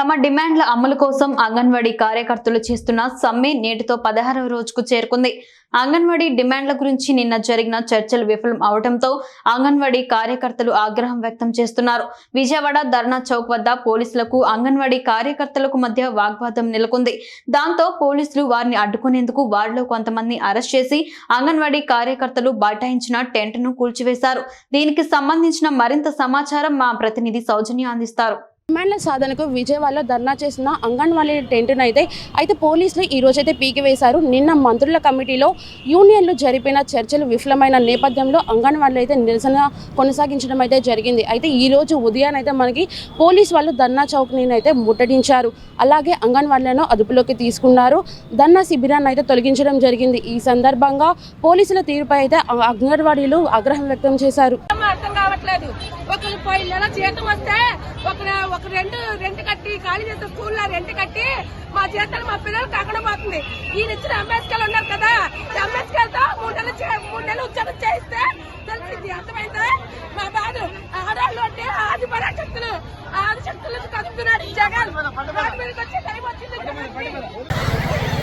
తమ డిమాండ్ల అమలు కోసం అంగన్వాడీ కార్యకర్తలు చేస్తున్న సమ్మె నేటితో పదహారవ రోజుకు చేరుకుంది. అంగన్వాడీ డిమాండ్ల గురించి నిన్న జరిగిన చర్చలు విఫలం అవడంతో అంగన్వాడీ కార్యకర్తలు ఆగ్రహం వ్యక్తం చేస్తున్నారు. విజయవాడ ధర్నా చౌక్ వద్ద పోలీసులకు అంగన్వాడీ కార్యకర్తలకు మధ్య వాగ్వాదం నెలకొంది. దాంతో పోలీసులు వారిని అడ్డుకునేందుకు వారిలో కొంతమంది అరెస్ట్ చేసి అంగన్వాడీ కార్యకర్తలు బైఠాయించిన టెంట్ను కూల్చివేశారు. దీనికి సంబంధించిన మరింత సమాచారం మా ప్రతినిధి సౌజన్య అందిస్తారు. డిమాండ్ల సాధనకు విజయవాడలో ధర్నా చేసిన అంగన్వాడీ టెంట్ను అయితే అయితే పోలీసులు ఈ రోజైతే పీకివేశారు నిన్న మంత్రుల కమిటీలో యూనియన్లు జరిపిన చర్చలు విఫలమైన నేపథ్యంలో అంగన్వాడీలు అయితే నిరసన కొనసాగించడం అయితే జరిగింది. అయితే ఈ రోజు ఉదయాన్నైతే మనకి పోలీస్ వాళ్ళు ధర్నా చౌక్ని అయితే ముట్టడించారు. అలాగే అంగన్వాడీలను అదుపులోకి తీసుకున్నారు. ధర్నా శిబిరాన్ని అయితే తొలగించడం జరిగింది. ఈ సందర్భంగా పోలీసుల తీరుపై అయితే అంగన్వాడీలు ఆగ్రహం వ్యక్తం చేశారు. అర్థం కావట్లేదు? ఒకరు పోయి నెల జీతం వస్తే ఒక ఒక రెండు రెంట్ కట్టి ఖాళీ చేసే స్కూల్లో రెంట్ కట్టి మా జీతాలు మా పిల్లలకు అక్కడ పోతుంది. ఈయన ఇచ్చిన అంబేద్కర్ ఉన్నారు కదా అంబేద్కర్తో మూడు నెలలు చే- మూడు నెలలు ఉద్యోగం చేయిస్తే తెలిసింది అర్థమైందా? మా బాధ ఆడవాళ్ళు అంటే ఆది పరాశక్తులు ఆది శక్తులకు కదుపుతున్నాడు జగన్. వచ్చి టైం వచ్చింది.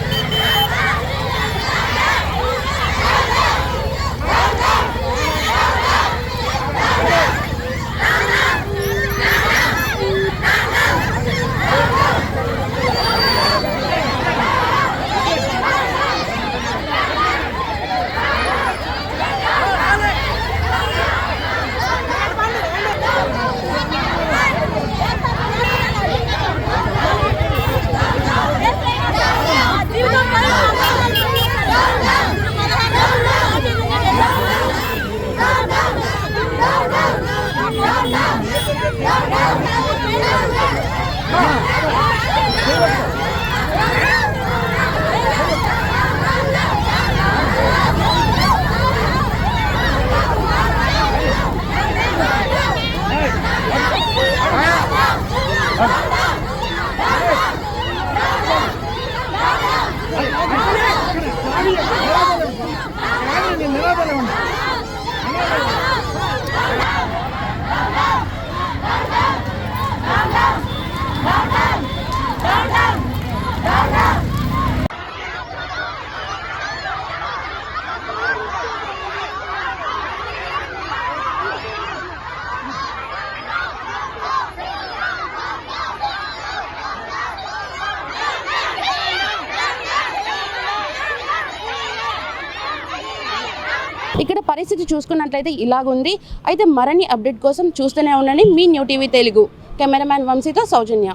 நிராதரவன் ఇక్కడ పరిస్థితి చూసుకున్నట్లయితే ఇలాగుంది. అయితే మరిన్ని అప్డేట్ కోసం చూస్తూనే ఉండండి మీ న్యూ టీవీ తెలుగు. కెమెరామ్యాన్ వంశీతో సౌజన్య.